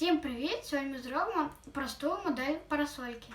Всім привіт! Сьогодні ми зробимо просту модель парасольки.